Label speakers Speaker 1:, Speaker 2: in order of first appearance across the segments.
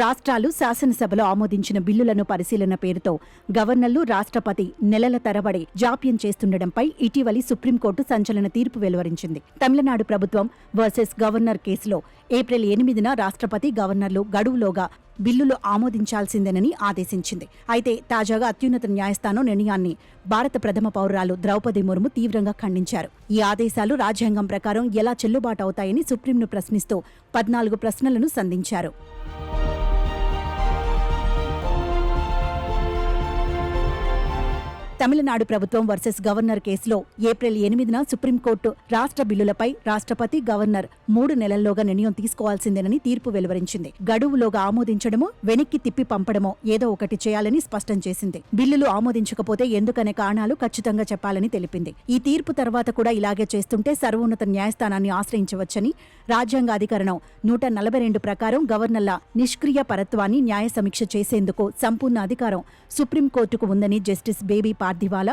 Speaker 1: రాష్ట్రాలు శాసనసభలో ఆమోదించిన బిల్లులను పరిశీలన పేరుతో గవర్నర్లు రాష్ట్రపతి నెలల తరబడి జాప్యం చేస్తుండటంపై ఇటీవలి సుప్రీంకోర్టు సంచలన తీర్పు వెలువరించింది. తమిళనాడు ప్రభుత్వం వర్సెస్ గవర్నర్ కేసులో ఏప్రిల్ ఎనిమిదిన రాష్ట్రపతి గవర్నర్లు గడువులోగా బిల్లులు ఆమోదించాల్సిందేనని ఆదేశించింది. అయితే తాజాగా అత్యున్నత న్యాయస్థానం నిర్ణయాన్ని భారత ప్రథమ పౌరురాలు ద్రౌపది ముర్ము తీవ్రంగా ఖండించారు. ఈ ఆదేశాలు రాజ్యాంగం ప్రకారం ఎలా చెల్లుబాటు అవుతాయని సుప్రీంను ప్రశ్నిస్తూ పద్నాలుగు ప్రశ్నలను సంధించారు. తమిళనాడు ప్రభుత్వం వర్సెస్ గవర్నర్ కేసులో ఏప్రిల్ ఎనిమిదిన సుప్రీంకోర్టు రాష్ట్ర బిల్లులపై రాష్ట్రపతి గవర్నర్ మూడు నెలల్లోగా నిర్ణయం తీసుకోవాల్సిందేనని తీర్పు వెలువరించింది. గడువులోగా ఆమోదించడమో వెనక్కి తిప్పి పంపడమో ఏదో ఒకటి చేయాలని స్పష్టం చేసింది. బిల్లులు ఆమోదించకపోతే ఎందుకనే కారణాలు ఖచ్చితంగా చెప్పాలని తెలిపింది. ఈ తీర్పు తర్వాత కూడా ఇలాగే చేస్తుంటే సర్వోన్నత న్యాయస్థానాన్ని ఆశ్రయించవచ్చని రాజ్యాంగ అధికరణం నూట నలభై రెండు ప్రకారం గవర్నర్ల నిష్క్రియ పరత్వాన్ని న్యాయ సమీక్ష చేసేందుకు సంపూర్ణ అధికారం సుప్రీంకోర్టుకు ఉందని justice J B Pardiwala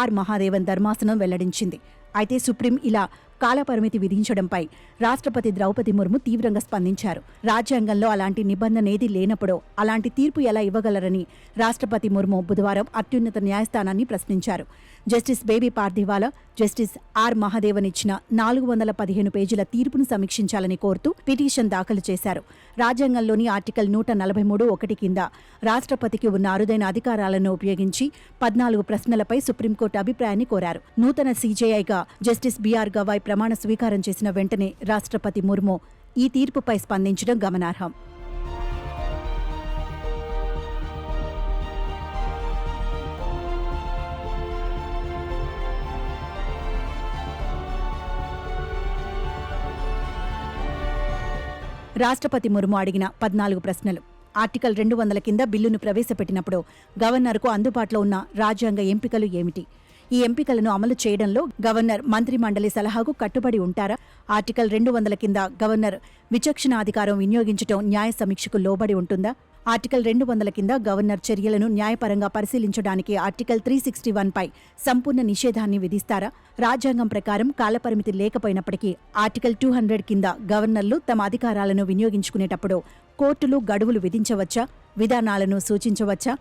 Speaker 1: R Mahadevan ధర్మాసనం వెల్లడించింది. అయితే సుప్రీం ఇలా కాలపరిమితి విధించడంపై రాష్ట్రపతి ద్రౌపది ముర్ము తీవ్రంగా స్పందించారు. రాజ్యాంగంలో అలాంటి నిబంధన ఏదీ లేనప్పుడు అలాంటి తీర్పు ఎలా ఇవ్వగలరని రాష్ట్రపతి ముర్ము బుధవారం అత్యున్నత న్యాయస్థానాన్ని ప్రశ్నించారు. Justice J B Pardiwala justice R Mahadevan ఇచ్చిన నాలుగు వందల పదిహేను పేజీల తీర్పును సమీక్షించాలని కోరుతూ పిటిషన్ దాఖలు చేశారు. రాజ్యాంగంలోని ఆర్టికల్ నూట నలభై మూడు ఒకటి కింద రాష్ట్రపతికి ఉన్న అరుదైన అధికారాలను ఉపయోగించి పద్నాలుగు ప్రశ్నలపై సుప్రీంకోర్టు అభిప్రాయాన్ని కోరారు. నూతన సీజేఐగా జస్టిస్ బీఆర్ గవాయ్ ప్రమాణ స్వీకారం చేసిన వెంటనే రాష్ట్రపతి ముర్ము ఈ తీర్పుపై స్పందించడం గమనార్హం. రాష్ట్రపతి ముర్ము అడిగిన పద్నాలుగు ప్రశ్నలు. ఆర్టికల్ రెండు వందల కింద బిల్లును ప్రవేశపెట్టినప్పుడు గవర్నర్కు అందుబాటులో ఉన్న రాజ్యాంగ ఎంపికలు ఏమిటి? ఈ ఎంపికలను అమలు చేయడంలో గవర్నర్ మంత్రి మండలి సలహాకు కట్టుబడి ఉంటారా? ఆర్టికల్ రెండు వందల కింద గవర్నర్ విచక్షణాధికారం వినియోగించడం న్యాయ సమీక్షకు లోబడి ఉంటుందా? ఆర్టికల్ రెండు వందల కింద గవర్నర్ చర్యలను న్యాయపరంగా పరిశీలించడానికి ఆర్టికల్ త్రీ సిక్స్టీ వన్ పై సంపూర్ణ నిషేధాన్ని విధిస్తారా? రాజ్యాంగం ప్రకారం కాలపరిమితి లేకపోయినప్పటికీ ఆర్టికల్ టూ హండ్రెడ్ కింద గవర్నర్లు తమ అధికారాలను వినియోగించుకునేటప్పుడు కోర్టులు గడువులు విధించవచ్చా? విధానాలను సూచించవచ్చా?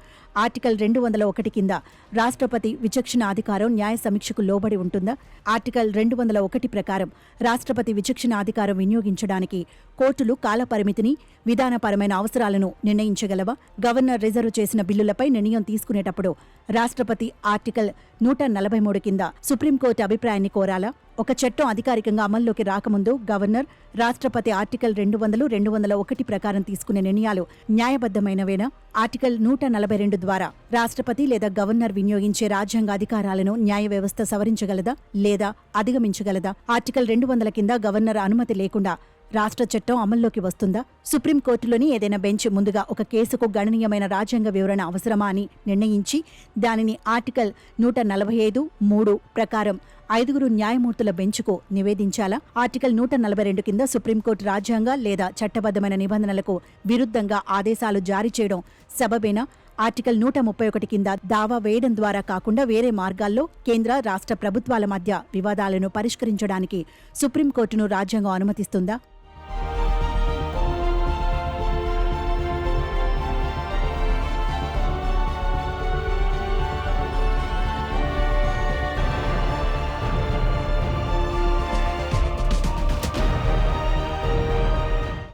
Speaker 1: ఆర్టికల్ రెండు వందల ఒకటి కింద రాష్ట్రపతి విచక్షణ అధికారం న్యాయ సమీక్షకు లోబడి ఉంటుందా? ఆర్టికల్ రెండు వందల ఒకటి ప్రకారం రాష్ట్రపతి విచక్షణ అధికారం వినియోగించడానికి కోర్టులు కాలపరిమితిని విధానపరమైన అవసరాలను నిర్ణయించగలవా? గవర్నర్ రిజర్వ్ చేసిన బిల్లులపై నిర్ణయం తీసుకునేటప్పుడు రాష్ట్రపతి ఆర్టికల్ నూట నలభై మూడు కింద సుప్రీంకోర్టు అభిప్రాయాన్ని కోరాలా? ఒక చట్టం అధికారికంగా అమల్లోకి రాకముందు గవర్నర్ రాష్ట్రపతి ఆర్టికల్ రెండు వందలు రెండు వందల ఒకటి ప్రకారం తీసుకునే నిర్ణయాలు న్యాయబద్ధమైనవేనా? ఆర్టికల్ నూట నలభై రెండు ద్వారా రాష్ట్రపతి లేదా గవర్నర్ వినియోగించే రాజ్యాంగ అధికారాలను న్యాయ వ్యవస్థ సవరించగలదా? లేదా అధిగమించగలదా? ఆర్టికల్ రెండు వందల కింద గవర్నర్ అనుమతి లేకుండా రాష్ట్ర చట్టం అమల్లోకి వస్తుందా? సుప్రీంకోర్టులోని ఏదైనా బెంచ్ ముందుగా ఒక కేసుకు గణనీయమైన రాజ్యాంగ వివరణ అవసరమా అని నిర్ణయించి దానిని ఆర్టికల్ నూట నలభై ఐదు మూడు ప్రకారం ఐదుగురు న్యాయమూర్తుల బెంచ్కు నివేదించాలా? ఆర్టికల్ నూట నలభై రెండు కింద సుప్రీంకోర్టు రాజ్యాంగ లేదా చట్టబద్దమైన నిబంధనలకు విరుద్ధంగా ఆదేశాలు జారీ చేయడం సబబేనా? ఆర్టికల్ నూట ముప్పై ఒకటి కింద దావా వేయడం ద్వారా కాకుండా వేరే మార్గాల్లో కేంద్ర రాష్ట్ర ప్రభుత్వాల మధ్య వివాదాలను పరిష్కరించడానికి సుప్రీంకోర్టును రాజ్యాంగం అనుమతిస్తుందా?